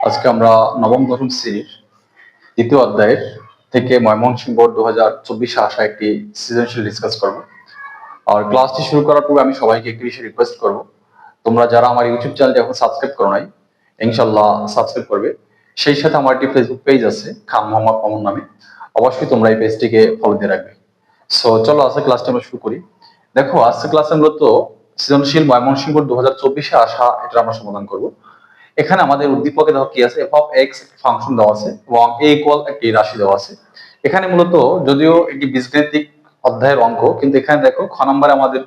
আজকে আমরা নবম দশম শ্রেণির দ্বিতীয় অধ্যায়ের থেকে ময়মনসিংহ বোর্ড দু হাজার চব্বিশে আসা একটি সৃজনশীল ডিসকাস করব। আর ক্লাসটি শুরু করার পূর্বে আমি সবাইকে একটি বিষয় রিকোয়েস্ট করব। তোমরা যারা আমার ইউটিউব চ্যানেলটি এখন সাবস্ক্রাইব করো নাই ইনশাল্লাহ সাবস্ক্রাইব করবে। সেই সাথে আমার একটি ফেসবুক পেজ আছে খান মোহাম্মদ কমন নামে। অবশ্যই তোমরা এই পেজটিকে ফলো দিয়ে রাখবে। সো চলো আজকে ক্লাসটি আমরা শুরু করি। দেখো, আজকে ক্লাসে মূলত সৃজনশীল ময়মনসিংহ দু হাজার চব্বিশে আসা এটা আমরা সমাধান করব। এখানে আমাদের উদ্দীপকে দেখো কি আছে? এফ অফ এক্স ফাংশন দেওয়া আছে এবং এ ইকুয়াল একটি রাশি দেওয়া আছে। এখানে মূলত যদিও এটি বীজগণিতিক অধ্যায়ের অঙ্ক, কিন্তু এখানে দেখো খ নম্বরে আমাদের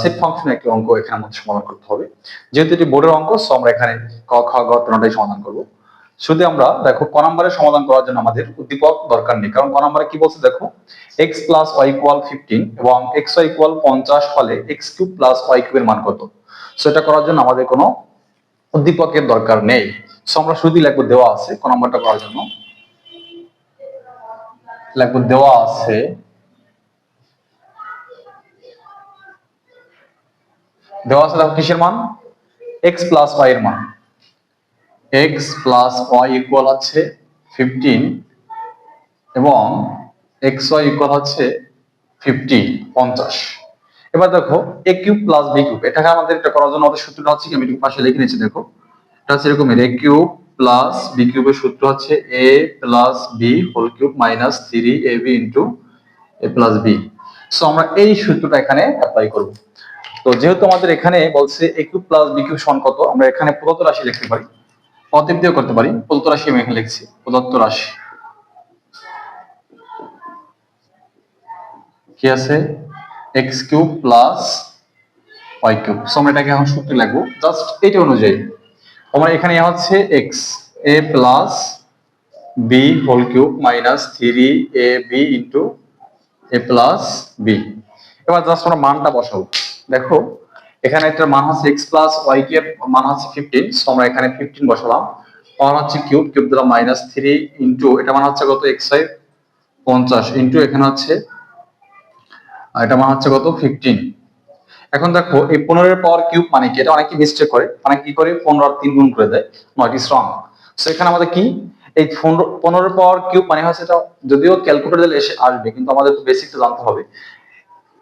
সেট ফাংশন একটি অঙ্ক এখানে আমাদের সমাধান করতে হবে। যেহেতু এটি বোর্ডের অঙ্ক সো আমরা এখানে ক, খ, গ তিনটাই সমাধান করব। শুধু আমরা দেখো ক নম্বরে সমাধান করার জন্য আমাদের উদ্দীপক দরকার নেই, কারণ ক নম্বরে কি বলছে দেখো? X plus Y equal fifteen এবং এক্স ওয়াই ইকুয়াল পঞ্চাশ ফলে এক্স কিউব প্লাস ওয়াই কিউবের মান কত? সো এটা করার জন্য আমাদের কোনো উদ্দীপকের দরকার নেই। সো আমরা শুধু দেওয়া আছে, কোন নাম্বারটা করার জন্য। লিখব দেওয়া আছে। দেওয়া আছে কিসের মান? এক্স প্লাস ওয়াই এর মান। এক্স প্লাস ওয়াই ইকুয়াল আছে ফিফটিন এবং এক্স ওয়াই ইকুয়াল হচ্ছে ফিফটি পঞ্চাশ। এবার দেখো A cube plus B cube এটাকে আমাদের এটা করার জন্য আমাদের সূত্রটা হচ্ছে আমি একটু পাশে লিখে নিয়েছি দেখো। এটা হচ্ছে এরকম এ কিউব প্লাস বি কিউবের সূত্র হচ্ছে A plus B whole cube minus three A B into A plus B so আমরা এই সূত্রটা এখানে অ্যাপ্লাই করব। তো, যেহেতু আমাদের এখানে বলছে A cube plus B cube সমান কত, আমরা এখানে প্রদত্ত রাশি লিখতে পারি। অতএব দিয়েও করতে পারি। প্রদত্ত রাশি আমি এখানে লিখছি, প্রদত্ত রাশি। কি আছে? X cube plus Y cube so আমরা এটাকে এখন সূত্রে লিখব। জাস্ট এটা অনুযায়ী। আমরা এখানে হচ্ছে X A plus B whole cube minus three A B into A plus B এবার জাস্ট আমরা মানটা বসাবো দেখো, এখানে একটা মান হচ্ছে এক্স প্লাস ওয়াই কে মান হচ্ছে ফিফটিন সো আমরা এখানে ফিফটিন বসালাম। মান হচ্ছে কিউব কিউব দিলাম মাইনাস থ্রি ইন্টু এটা মান হচ্ছে কত? এক্স ওয়াই পঞ্চাশ ইন্টু এখানে হচ্ছে এটা মান হচ্ছে কত? ফিফটিন এখন দেখো, এই পনেরোর পাওয়ার কিউব মানে কি? এটা অনেকে মিস্টেক করে। অনেকে কি করে? পনেরো তিন গুণ করে দেয়। নট ইস রং সো এখানে আমাদের কি? এই পনেরো পাওয়ার কিউব মানে হচ্ছে এটা যদিও ক্যালকুলেটর দিলে এসে আসবে, কিন্তু আমাদের বেসিকটা জানতে হবে।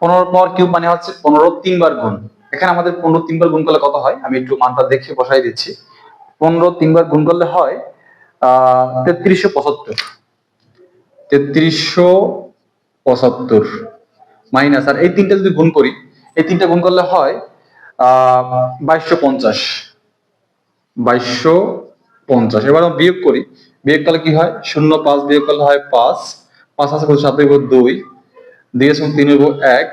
পনেরো পাওয়ার কিউব মানে হচ্ছে পনেরো তিনবার গুণ। এখানে আমাদের পনেরো তিনবার গুণ করলে কত হয়? আমি একটু মানটা দেখে বসাই দিচ্ছি। পনেরো তিনবার গুণ করলে হয়, আহ, তেত্রিশশো পঁচাত্তর। তেত্রিশশো পঁচাত্তর। মাইনাস, আর এই তিনটা যদি গুণ করি, এই তিনটা গুণ করলে হয় বাইশশো পঞ্চাশ। বাইশশো পঞ্চাশ। এবার আমরা বিয়োগ করি। বিয়োগ করলে কি হয়? শূন্য পাঁচ বিয়োগ করলে হয় পাঁচ। পাঁচ আছে কত সাত হইব দুই। দুই সঙ্গে তিন হইব এক।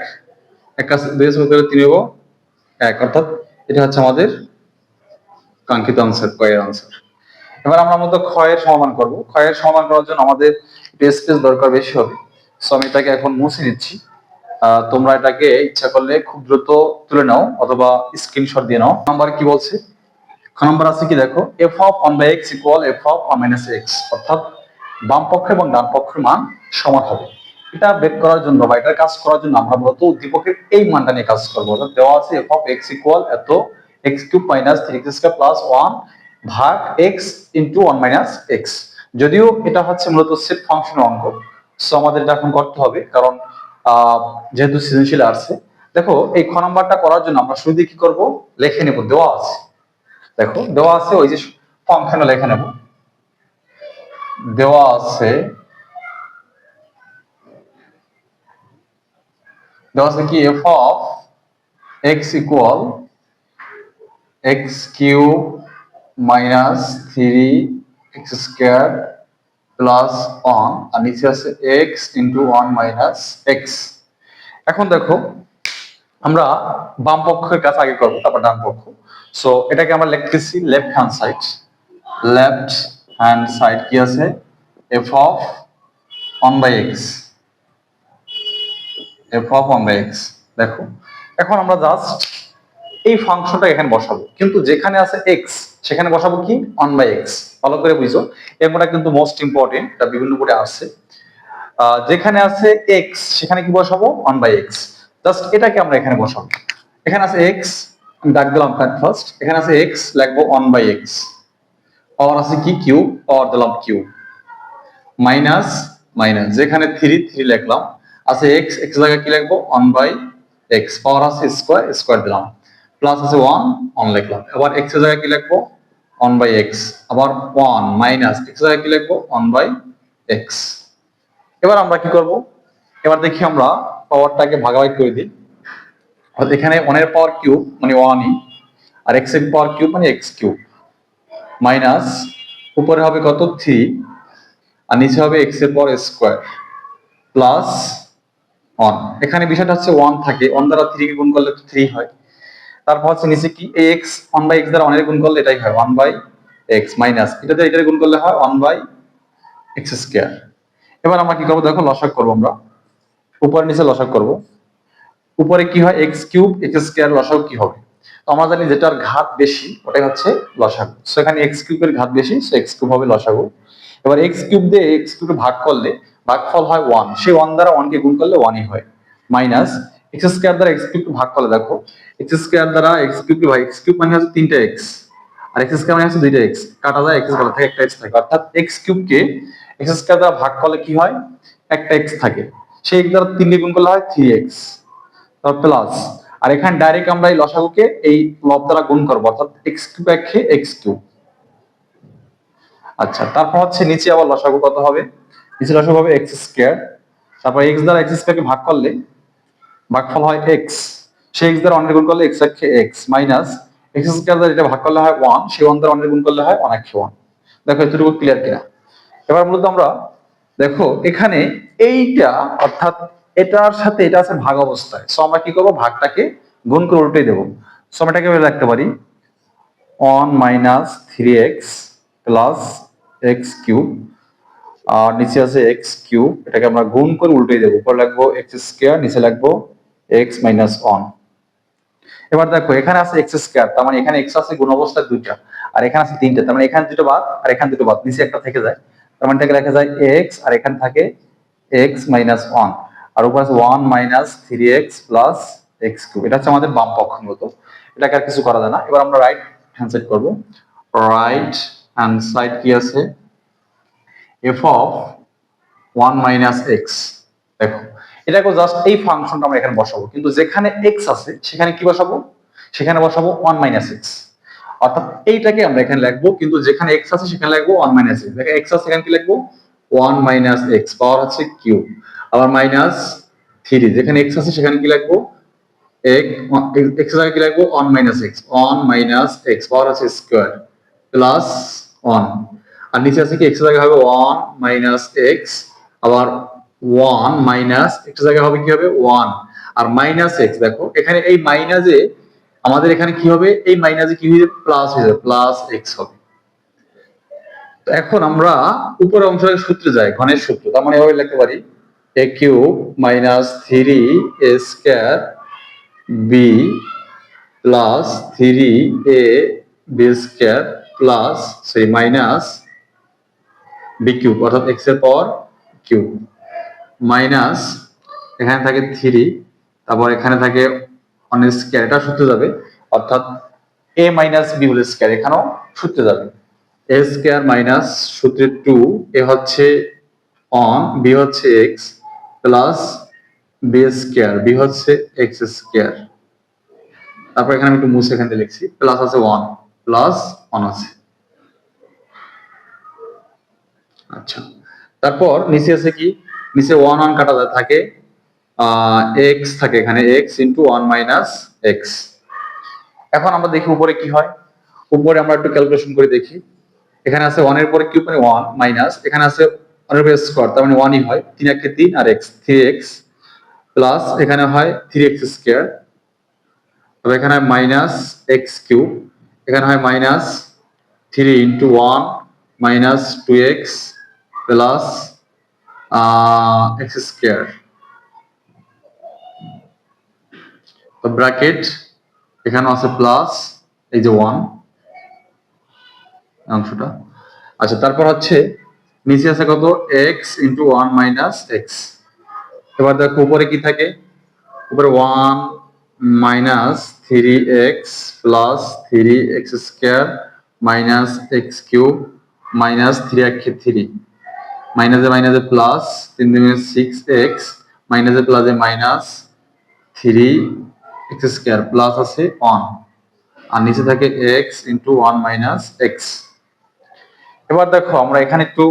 এক দুই সঙ্গে তিন হইব এক। অর্থাৎ এটা হচ্ছে আমাদের কাঙ্ক্ষিত আনসার কয়ের আনসার এবার আমরা মতো ক্ষয়ের সমাধান করব। ক্ষয়ের সমাধান করার জন্য আমাদের স্পেস দরকার বেশি হবে। সো আমি এটাকে এখন মুছে দিচ্ছি তোমরা এটাকে ইচ্ছা করলে খুব দ্রুত তুলে নাও অথবা স্ক্রিনশট দিয়ে নাও। নাম্বার কি বলছে? নাম্বার আছে কি দেখো? F of one by X equal F of one minus X অর্থাৎ বাম পক্ষ এবং ডান পক্ষের মান সমান হবে। এটা বের করার জন্য বা এটার কাজ করার জন্য আমরা মূলত উদ্দীপকের এই মানটা নিয়ে কাজ করব। অর্থাৎ দেওয়া আছে এফ অফ এক্স ইকুয়াল এত X cube minus three X square plus one ভাগ X into one minus X যদিও এটা হচ্ছে মূলত সেট ফাংশন অঙ্ক সো আমাদের এটা এখন করতে হবে, কারণ যেহেতু সৃজনশীল আসছে দেখো এই খ নাম্বারটা করার জন্য আমরা শুরু কি করব? লেখে নেব, দেওয়া আছে। দেখো, দেওয়া আছে, ওই যে ফাংশনে লেখে নেব। দেওয়া আছে। দেওয়া আছে কি? F of X equal X cube minus three X square plus one আর নিচে আছে X into one minus X এখন দেখো, আমরা বাম পক্ষের কাছে আগে করব, তারপর ডান পক্ষ। সো এটাকে আমরা লিখতেছি left hand side left hand side কি আছে? F of one by x f of one by x দেখো, এখন আমরা জাস্ট এই ফাংশনটা এখানে বসাবো। কিন্তু যেখানে আছে এক্স সেখানে বসাবো কি? ওয়ান বাই এক্স ভালো করে বুঝো। এরপরটা কিন্তু মোস্ট ইম্পর্টেন্ট এটা বিভিন্ন বোর্ডে আসছে যেখানে আছে এক্স সেখানে কি বসাবো? ওয়ান বাই এক্স জাস্ট এটাকে আমরা এখানে বসাবো। এখানে আছে এক্স আমি ডাক দিলাম ফার্স্ট এখানে আছে এক্স লিখব ওয়ান বাই এক্স পাওয়ার আছে কি? কিউ পাওয়ার দিলাম কিউ মাইনাস মাইনাস যেখানে থ্রি থ্রি লিখলাম। আছে এক্স এক্স জায়গায় কি লিখব? ওয়ান বাই এক্স পাওয়ার আছে স্কোয়ার স্কোয়ার দিলাম। প্লাস আছে ওয়ান ওয়ান লিখলাম। এবার এক্সের জায়গায় কি লিখব? ওয়ান বাই এক্স আবার ওয়ান মাইনাস এক্স জায়গায় কি লিখব? ওয়ান বাই এক্স এবার আমরা কি করব? এবার দেখি আমরা পাওয়ারটাকে ভাগাভাগি করে দিই। অর্থাৎ এখানে ওয়ানের পাওয়ার কিউব মানে ওয়ানই আর এক্সের পাওয়ার কিউব মানে এক্স কিউব মাইনাস উপরে হবে কত? থ্রি আর নিচে হবে এক্সের পাওয়ার স্কোয়ার প্লাস ওয়ান এখানে বিষয়টা হচ্ছে ওয়ান থাকে। ওয়ান দ্বারা থ্রি কে গুণ করলে তো থ্রি হয়। তারপর হচ্ছে নিচে কি? এক্স ওয়ান বাই এক্স দ্বারা ওয়ানের গুণ করলে এটাই হয় ওয়ান বাই এক্স মাইনাস এটাতে এটার গুণ করলে হয় ওয়ান বাই এক্স স্কোয়ার এবার আমরা কি করব? দেখো, লসাগ করব আমরা। উপরে নিচে লসাগ করব। উপরে কি হয়? এক্স কিউব এক্স স্কোয়ার লসাগ কি হবে? তো আমরা জানি যেটার ঘাত বেশি, ওটাই হচ্ছে লসাগু। সো এখানে এক্স কিউবের ঘাত বেশি, সো এক্স কিউব হবে লসাগু। এবার এক্স কিউব দিয়ে এক্স কিউব ভাগ করলে, ভাগফল হয় ওয়ান সেই ওয়ান দ্বারা ওয়ান কে গুণ করলে ওয়ানই হয় মাইনাস এক্স স্কোয়ার দ্বারা এক্স কিউব ভাগ করলে দেখো এক্স স্কোয়ার দ্বারা এক্স কিউব ভাগ এক্স কিউব মানে হচ্ছে তিনটা এক্স আর এক্স স্কোয়ার মানে হচ্ছে দুইটা এক্স কাটা যায় এক্স বলা থাকে একটা এক্স থাকে। অর্থাৎ এক্স কিউব কে এক্স স্কোয়ার দ্বারা ভাগ করলে কি হয়? একটা এক্স থাকে। সেই এক্স দ্বারা তিন গুণ করলে হয় থ্রি এক্স প্লাস আর এখানে ডাইরেক্ট আমরা এই লসাগুকে এই লব দ্বারা গুণ করব, অর্থাৎ এক্স কিউব একে এক্স কিউব আচ্ছা তারপর হচ্ছে নিচে আবার লসাগু কত হবে? নিচে লসাগু হবে এক্স স্কোয়ার তারপর এক্স দ্বারা এক্স স্কোয়ারকে ভাগ করলে ভাগফল হয় এক্স সেই এক্স দ্বারা অনেক গুণ করলে এক্স একে এক্স মাইনাস এক্স স্কোয়ার দ্বারা এটা ভাগ করলে হয় ওয়ান সেই ওয়ান দ্বারা অনেক গুণ করলে হয় অনেক ওয়ান দেখো এতটুকু ক্লিয়ার কিনা? এবার মূলত আমরা দেখো এখানে এইটা অর্থাৎ এটার সাথে এটা আছে ভাগ অবস্থায়। সো আমরা কি করব? ভাগটাকে গুণ করে উল্টে দেবো। সো আমরা এটাকে এভাবে লিখতে পারি। One minus three x plus x cube আর নিচে আছে এক্স কিউব এটাকে আমরা গুণ করে উল্টে দেবো। উপর লাগবো এক্স স্কোয়ার নিচে লাগবো এক্স মাইনাস ওয়ান এবার দেখো, এখানে আছে এক্স স্কোয়ার তার মানে এখানে এক্স আছে, গুণ অবস্থায় দুইটা। আর এখানে আছে তিনটা, তার মানে এখানে দুটো বাদ, আর এখানে দুটো বাদ। নিচে একটা থেকে যায়। তার মানে এটাকে লেখা যায় এক্স আর এখানে থাকে এক্স মাইনাস ওয়ান আর উপর আছে one minus three x plus x cube এটা হচ্ছে আমাদের বাম পক্ষ মতো এটাকে আর কিছু করা যায় না। এবার আমরা রাইট হ্যান্ড সাইড করব। রাইট হ্যান্ড সাইড কি আছে? F of one minus x দেখো এটাকে জাস্ট এই ফাংশনটা আমরা এখানে বসাবো। কিন্তু যেখানে এক্স আছে, সেখানে কি বসাবো? সেখানে বসাবো ওয়ান মাইনাস এক্স অর্থাৎ এইটাকে আমরা এখানে লিখব, কিন্তু যেখানে এক্স আছে, সেখানে লিখব ওয়ান মাইনাস এক্স দেখে এক্স আছে সেখানে কি লিখব? ওয়ান মাইনাস এক্স পাওয়ার হচ্ছে কিউ আবার মাইনাস থ্রি যেখানে এক্স আছে, সেখানে কি লিখব? এক্স জায়গায় কি লিখব? One minus x one minus x power আছে স্কোয়ার প্লাস ওয়ান আর নিচে আছে কি? এক্স জায়গায় হবে ওয়ান মাইনাস এক্স আবার ওয়ান মাইনাস এক্স জায়গায় হবে কি হবে? ওয়ান আর মাইনাস এক্স দেখো, এখানে এই মাইনাসে আমাদের এখানে কি হবে? এই মাইনাসে কি হয়ে যাবে? প্লাস হয়ে যাবে প্লাস এক্স হবে। এখন আমরা উপরের অংশের সূত্রে যাই, ঘনের সূত্র। তার মানে এভাবে লিখতে পারি a cube minus three a square b plus three a b square plus সেই মাইনাস বি কিউব অর্থাৎ এক্সের পাওয়ার কিউব মাইনাস এখানে থাকে থ্রি তারপর এখানে থাকে অন স্কোয়ার এটা সূত্রে যাবে। অর্থাৎ a minus b whole square এখানেও সূত্রে যাবে। এ স্কোয়ার মাইনাস সূত্রে টু এ হচ্ছে অন বি হচ্ছে x plus b square b হচ্ছে এক্স স্কোয়ার তারপর এখানে আমি একটু মুছে এখান থেকে লিখছি প্লাস আছে ওয়ান প্লাস ওয়ান আছে। আচ্ছা তারপর নিচে আছে কি? নিচে ওয়ান ওয়ান কাটা থাকে এক্স থাকে এখানে x into one minus x এখন আমরা দেখি উপরে কি হয়। উপরে আমরা একটু ক্যালকুলেশন করে দেখি। এখানে আছে ওয়ানের পরে কিউব মানে ওয়ান মাইনাস এখানে আছে ওয়ানের পরে স্কোয়ার তার মানে ওয়ানই হয়। তিন একে তিন আর এক্স থ্রি এক্স প্লাস এখানে হয় থ্রি এক্স স্কোয়ার তবে এখানে হয় মাইনাস এক্স কিউব এখানে হয় minus three into one minus two x plus x square তো ব্র্যাকেট এখানে আছে প্লাস এই যে ওয়ান অংশটা। আচ্ছা তারপর হচ্ছে নিচে আছে কত? X into one minus x এবার দেখো, উপরে কি থাকে? উপরে one minus three x plus three x square minus x cube minus three একে থ্রি মাইনাসে মাইনাসে প্লাস তিন দিনে সিক্স এক্স মাইনাসে প্লাসে minus three x square plus আছে ওয়ান আর নিচে থাকে x into one minus x এবার দেখো, আমরা এখানে একটু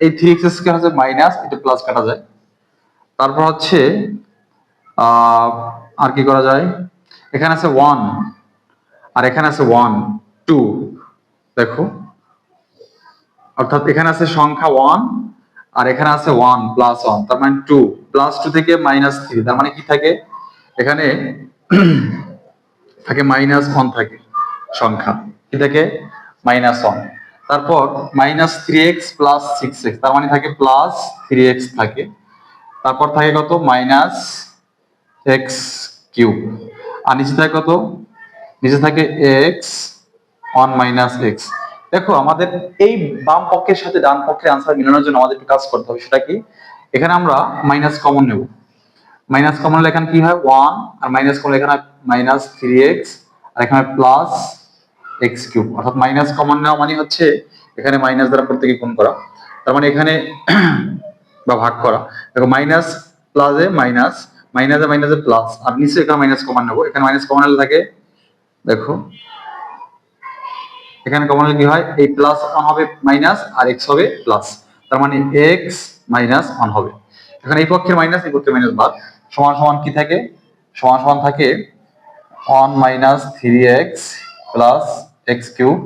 এই থ্রি এক্স স্কোয়ার হচ্ছে মাইনাস এটা প্লাস কাটা যায়। তারপর হচ্ছে আর কি করা যায়? এখানে আছে ওয়ান আর এখানে আছে ওয়ান টু দেখো, অর্থাৎ এখানে আছে সংখ্যা ওয়ান আর এখানে আছে ওয়ান প্লাস ওয়ান তার মানে টু প্লাস টু থেকে মাইনাস থ্রি তার মানে কি থাকে? এখানে থাকে মাইনাস ওয়ান থাকে সংখ্যা, কি থাকে? মাইনাস ওয়ান তারপর minus three x plus six x তার মানে থাকে প্লাস থ্রি এক্স থাকে, তারপর থাকে কত? মাইনাস এক্স কিউব আর নিচে থাকে কত? নিচে থাকে এক্স ওয়ান মাইনাস এক্স দেখো, আমাদের এই বাম পক্ষের সাথে ডান পক্ষের আনসার মিলানোর জন্য আমাদের কাজ করতে হবে, সেটা কি? এখানে আমরা মাইনাস কমন নেব। মাইনাস কমন এখানে কি হয়? ওয়ান আর মাইনাস কমন এখানে মাইনাস থ্রি এক্স আর এখানে প্লাস এক্স কিউব অর্থাৎ মাইনাস কমন নেওয়া মানে হচ্ছে এখানে মাইনাস দ্বারা প্রত্যেকে গুণ করা। তার মানে এখানে বা ভাগ করা। দেখো মাইনাস প্লাসে মাইনাস মাইনাসে মাইনাসে প্লাস আর নিচে এখানে মাইনাস কমন নেব। এখানে মাইনাস কমন হলে থাকে, দেখো এখানে কমন হলে কি হয়? এই প্লাস ওয়ান হবে মাইনাস আর এক্স হবে প্লাস তার মানে এক্স মাইনাস ওয়ান হবে। এখানে এই পক্ষের মাইনাস এই পক্ষের মাইনাস বাদ। সমান সমান কি থাকে? সমান সমান থাকে one minus three x plus x cube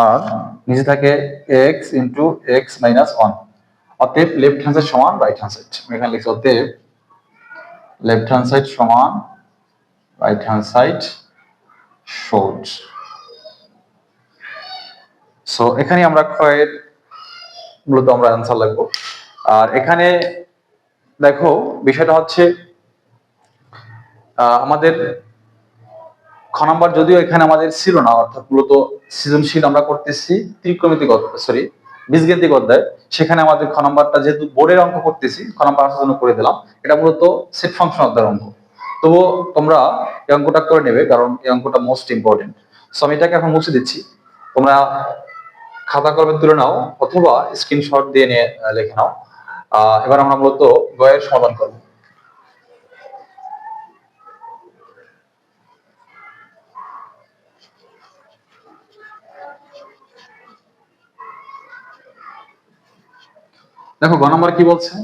আর নিচে থাকে x into x minus one অতএব লেফট হ্যান্ড সাইড সমান রাইট হ্যান্ড সাইড এখানে লিখছি অতএব লেফট হ্যান্ড সাইড সমান right hand side showed so এখানে আমরা ক্ষয়ের মূলত আমরা অ্যান্সার লাগবো। আর এখানে দেখো, বিষয়টা হচ্ছে আমাদের খ নাম্বার যদিও এখানে আমাদের ছিল না, অর্থাৎ মূলত সৃজনশীল আমরা করতেছি সরি অধ্যায় সেখানে আমাদের খ নাম্বারটা যেহেতু বোর্ডের অঙ্ক করতেছি, খ নাম্বার আসার জন্য করে দিলাম, এটা মূলত সেট ফাংশন অধ্যায়ের অঙ্ক। তবুও তোমরা এই অঙ্কটা করে নেবে, কারণ এই অঙ্কটা মোস্ট ইম্পর্টেন্ট সো আমি এটাকে এখন মুছে দিচ্ছি। তোমরা খাতা কলমে তুলে নাও অথবা স্ক্রিনশট দিয়ে নিয়ে লিখে নাও। এবার আমরা মূলত গয়ের সমাধান করব। দেখো, গ নম্বর কি বলছে?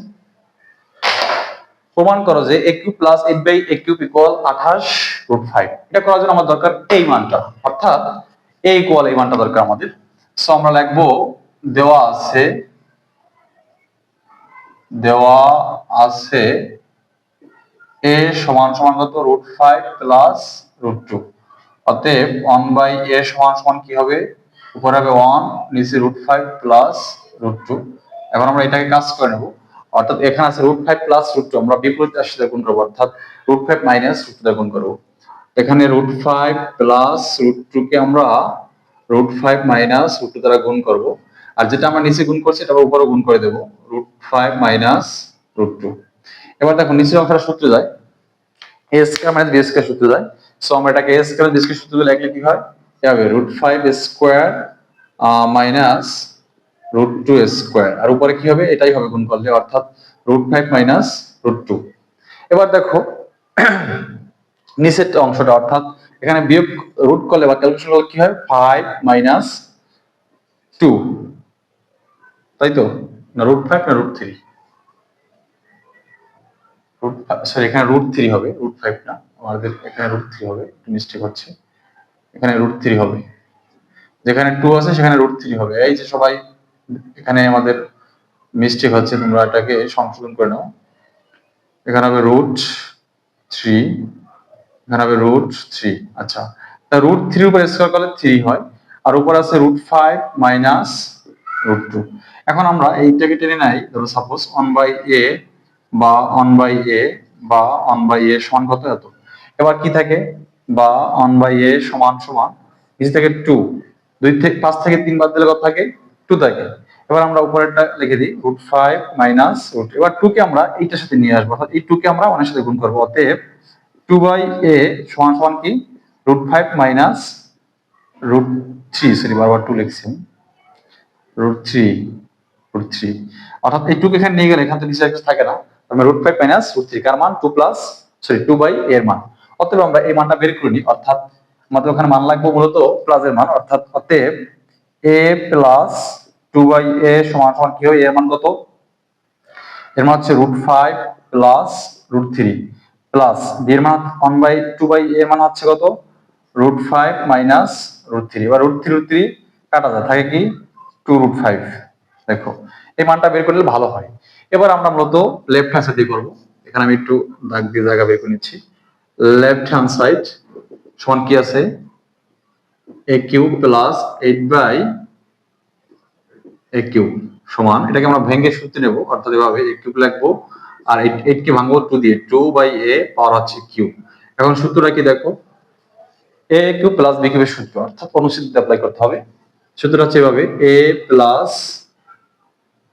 প্রমাণ করো যে a cube plus eight by a cube equal আঠাশ রুট ফাইভ এটা করার জন্য আমার দরকার এই মানটা, অর্থাৎ এ ইকুয়াল এই মানটা দরকার আমাদের। আমরা লিখব দেওয়া আছে দেওয়া আছে এ সমান সমান কত? Root five plus root two অতএব ওয়ান বাই এ সমান সমান কি হবে? উপরে হবে ওয়ান নিচে root five plus root two এখন আমরা এটাকে কাজ করে নেব। অর্থাৎ এখানে আছে root five plus root two আমরা বিপরীত রাশি দিয়ে গুণ করব, অর্থাৎ root five minus root two দিয়ে গুণ করব। এখানে root five plus root two কে আমরা রুট ফাইভ মাইনাস রুট দ্বারা গুণ করব। আর যেটা আমরা নিচে গুণ করছি এটা উপরে গুণ করে দেবো। Root five minus root two এবার দেখো, নিচের অংশটা সূত্রে যায়। A square minus b square সূত্রে যায়। সো আমরা এটাকে এ স্কয়ার বি স্কয়ার সূত্রে লিখলে কি হয়? হবে root five square minus root two square আর উপরে কি হবে? এটাই হবে গুণ করলে, অর্থাৎ root five minus root two এবার দেখো, নিচের অংশটা, অর্থাৎ এখানে বিয়োগ রুট করলে বা ক্যালকুলেশন করলে কি হয়? ফাইভ মাইনাস টু তাই তো? না রুট ফাইভ না রুট থ্রি রুট সরি এখানে রুট থ্রি হবে রুট ফাইভ না। আমাদের এখানে রুট থ্রি হবে, একটু মিস্টেক হচ্ছে। এখানে রুট থ্রি হবে। যেখানে টু আছে, সেখানে রুট থ্রি হবে। এই যে সবাই, এখানে আমাদের মিস্টেক হচ্ছে, তোমরা এটাকে সংশোধন করে নাও। এখানে হবে রুট থ্রি হবে রুট থ্রি আচ্ছা। তা রুট থ্রির উপর স্কোয়ার করলে থ্রি হয়, আর উপর আছে root five minus root two এখন আমরা এইটাকে টেনে নাই, ধরো সাপোজ ওয়ান বাই এ বা ওয়ান বাই এ বা ওয়ান বাই এ সমান কত এত? এবার কি থাকে? বা ওয়ান বাই এ সমান সমান নিচে থেকে টু দুই থেকে পাঁচ থেকে তিন বাদ দিলে কত থাকে? টু থাকে। এবার আমরা উপরেরটা লিখে দিই রুট ফাইভ মাইনাস রুট এবার টুকে আমরা এইটার সাথে নিয়ে আসব, অর্থাৎ এই টুকে আমরা ওয়ানের সাথে গুণ করব, অতএব টু বাই এ সমান সমান কি? Root five minus root three sorry বারবার টু লিখছি। রুট থ্রি রুট থ্রি অর্থাৎ এই টুকে এখানে নিয়ে গেলে এখান থেকে নিচে থাকে না। আমরা root five minus root three কার মান? Two plus sorry two by এর মান। অতএব আমরা এই মানটা বের করে নিই। অর্থাৎ আমাদের ওখানে মান লাগবে মূলত প্লাস এর মান। অর্থাৎ অতএব a plus two by a সমান সমান কি হয়? এর মান কত? এর মান হচ্ছে root five plus root three plus এর মান ওয়ান বাই টু বাই এর মান হচ্ছে কত? Root five minus root three বা রুট থ্রি রুট থ্রি কাটা যায়। থাকে কি? টু রুট ফাইভ দেখো, এই মানটা বের করলে ভালো হয়। এবার আমরা মূলত লেফট হ্যান্ড সাইড করব। এখানে আমি একটু দাগ দিয়ে জায়গা বের করে নিচ্ছি। লেফট হ্যান্ড সাইড সমান কি আছে? A cube plus eight by a cube সমান। এটাকে আমরা ভেঙে সূত্রে নেব। অর্থাৎ এভাবে এ কিউব লিখব। আর এইট কে ভাঙবো টু দিয়ে টু বাই এ পাওয়ার হচ্ছে কিউব এখন সূত্রটা কি দেখো? এ কিউব প্লাস বি কিউবের সূত্র, অর্থাৎ অনুসিদ্ধিতে অ্যাপ্লাই করতে হবে। সূত্রটা হচ্ছে এভাবে a plus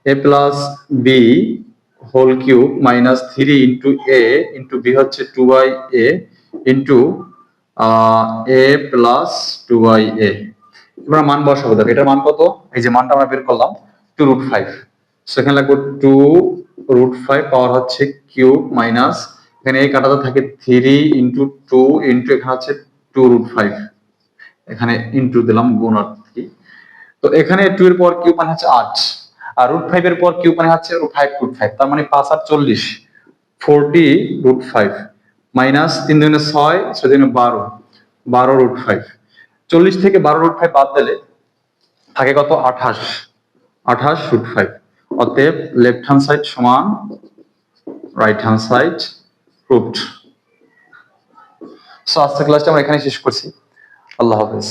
a plus b whole cube minus three into a into b হচ্ছে two by a into a plus two by a আমরা মান বসাবো, দেখো, এটার মান কত? এই যে মানটা আমরা বের করলাম টু রুট ফাইভ সেখানে লাগবে টু রুট ফাইভ পাওয়ার হচ্ছে কিউব মাইনাস এখানে এই কাটাতে থাকে থ্রি ইন্টু টু ইন্টু এখানে হচ্ছে টু রুট ফাইভ এখানে ইন্টু দিলাম গুণ আর কি? তো এখানে টু এর পর কিউব মানে হচ্ছে আট, আর রুট ফাইভ এর পর কিউব মানে হচ্ছে ফাইভ রুট ফাইভ তার মানে পাঁচ আর চল্লিশ ফোরটি রুট ফাইভ মাইনাস তিন দিনে ছয় ছয় দিনে বারো বারো রুট ফাইভ চল্লিশ থেকে বারো রুট ফাইভ বাদ দিলে থাকে কত? আঠাশ আঠাশ রুট ফাইভ অতএব লেফট হ্যান্ড সাইড সমান right hand side proved so আজকের ক্লাসটা আমরা এখানে শেষ করছি। আল্লাহ হাফেজ।